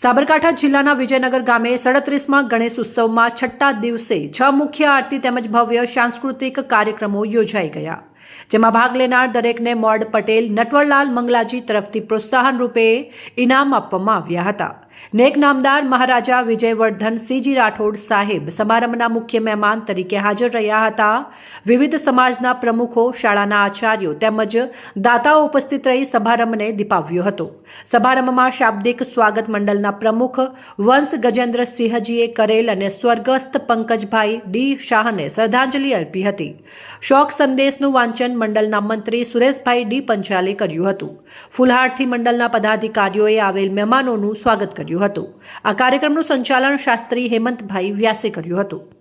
સાબરકાંઠા જિલ્લાના વિજયનગર ગામે સડત્રીસમાં ગણેશ ઉત્સવમાં છઠ્ઠા દિવસે છ મુખ્ય આરતી તેમજ ભવ્ય સાંસ્કૃતિક કાર્યક્રમો યોજાઈ ગયા. જેમાં ભાગ લેનાર દરેકને મોડ પટેલ, નટવરલાલ મંગલાજી તરફથી પ્રોત્સાહન રૂપે ઇનામ આપવામાં આવ્યા હતા. નેક નામદાર મહારાજા વિજયવર્ધન સીજી રાઠોડ સાહેબ સમારંભના મુખ્ય મહેમાન તરીકે હાજર રહ્યા હતા. વિવિધ સમાજના પ્રમુખો, શાળાના આચાર્યો તેમજ દાતાઓ ઉપસ્થિત રહી સમારંભને દીપાવ્યો હતો. સમારંભમાં શાબ્દિક સ્વાગત મંડળના પ્રમુખ વંશ ગજેન્દ્રસિંહજીએ કરેલ અને સ્વર્ગસ્થ પંકજભાઈ ડી શાહને શ્રદ્ધાંજલિ અર્પી હતી. શોક સંદેશનું વાંચન મંડળના મંત્રી સુરેશભાઈ ડી પંચાલે કર્યું હતું. ફુલહારથી મંડળના પદાધિકારીઓએ આવેલ મહેમાનોનું સ્વાગત કર્યું હતું. આ કાર્યક્રમનું સંચાલન શાસ્ત્રી હેમંતભાઈ વ્યાસે કર્યું હતું.